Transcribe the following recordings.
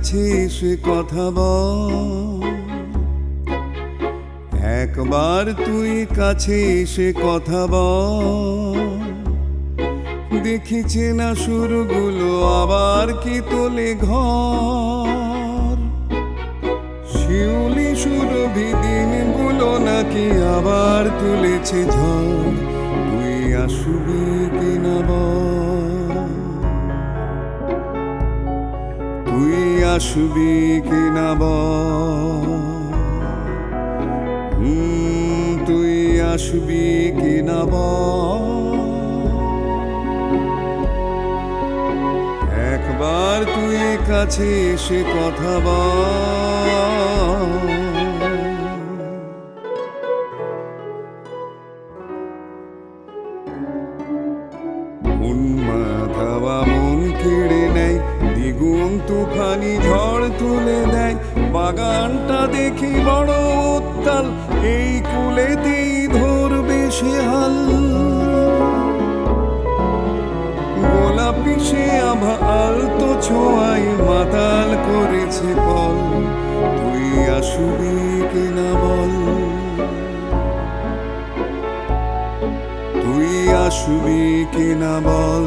কাছে এসে কথা বল। একবার তুই কাছে এসে কথা বল। দেখেছে না সুরগুলো, আবার কি তোলে ঘর? শিউলি সুরভি দিনগুলো নাকি আবার তুলেছে ঝড়? তুই আসবি কিনা বল। আসবি কিনা তুই আসবি কিনা একবার তুই কাছে এসে কথা বল উন্মাদাবা মন কেড়ে দ্বিগুণ তুফানি ঝড় তুলে দেয়। বাগানটা দেখি বড় উত্তাল, এই কুলেতেই ধরবে সে হাল। গোলাপি সে আভা আলতো ছোঁয়াই মাতাল করেছে বল তুই আসবি কিনা বল? তুই আসবি কিনা বল?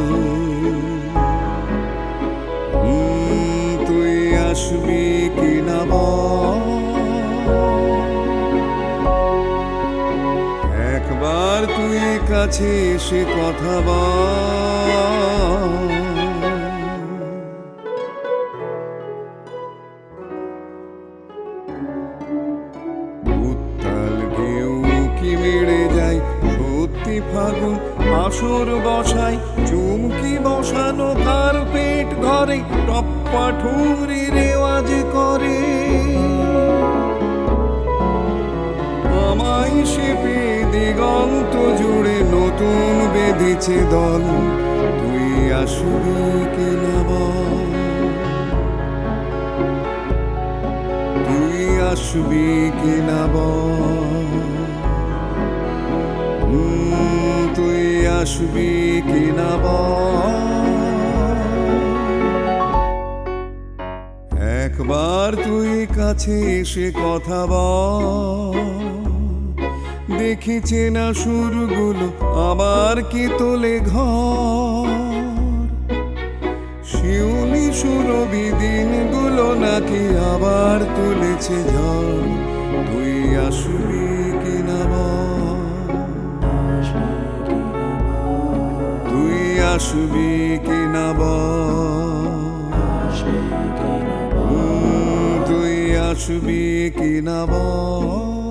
একবার তুই কাছে এসে কথা বল। ফাগুন আসর বসায় চুমকি বসানো তার পেট ঘরে, টপ্পা ঠুংরি রেওয়াজ করে। আমায় শিপে দিগন্ত জুড়ে নতুন বেঁধেছে দল, তুই আসবি কিনা তুই আসবি কিনা বল? আসবি কিনা একবার তুই কাছে এসে কথা বল। দেখেছে না সুরগুলো আবার কি তোলে ঘর? শিউলি সুরভি দিনগুলো নাকি আবার তুলেছে ঝড়? তুই আসবি আসবি কিনা বল তুই আসবি কিনা বল